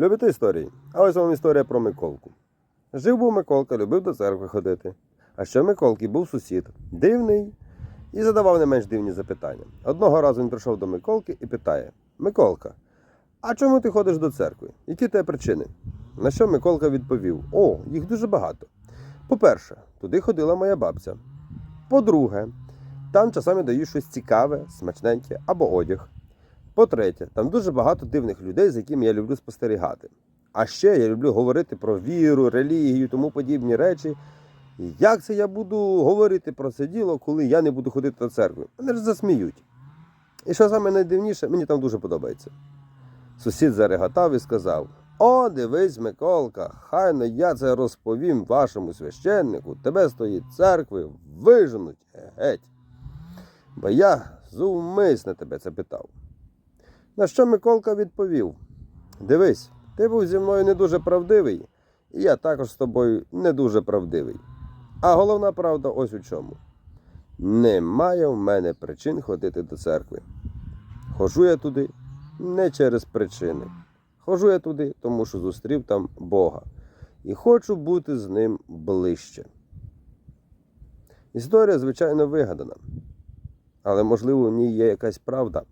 Любите історії? А ось вам історія про Миколку. Жив був Миколка, любив до церкви ходити. А ще Миколки був сусід, дивний, і задавав не менш дивні запитання. Одного разу він прийшов до Миколки і питає: Миколка, а чому ти ходиш до церкви? Які тебе причини? На що Миколка відповів: О, їх дуже багато. По-перше, туди ходила моя бабця. По-друге, там часами дають щось цікаве, смачненьке або одяг. По-третє, там дуже багато дивних людей, з якими я люблю спостерігати. А ще я люблю говорити про віру, релігію, тому подібні речі. Як це я буду говорити про це діло, коли я не буду ходити до церкви? Мене ж засміють. І що саме найдивніше, мені там дуже подобається. Сусід зареготав і сказав: О, дивись, Миколка, хайно я це розповім вашому священнику, тебе з тої церкви виженуть геть. Бо я зумисне тебе це питав. На що Миколка відповів: Дивись, ти був зі мною не дуже правдивий, і я також з тобою не дуже правдивий. А головна правда ось у чому. Немає в мене причин ходити до церкви. Хожу я туди не через причини. Хожу я туди, тому що зустрів там Бога і хочу бути з ним ближче. Історія, звичайно, вигадана, але можливо в ній є якась правда.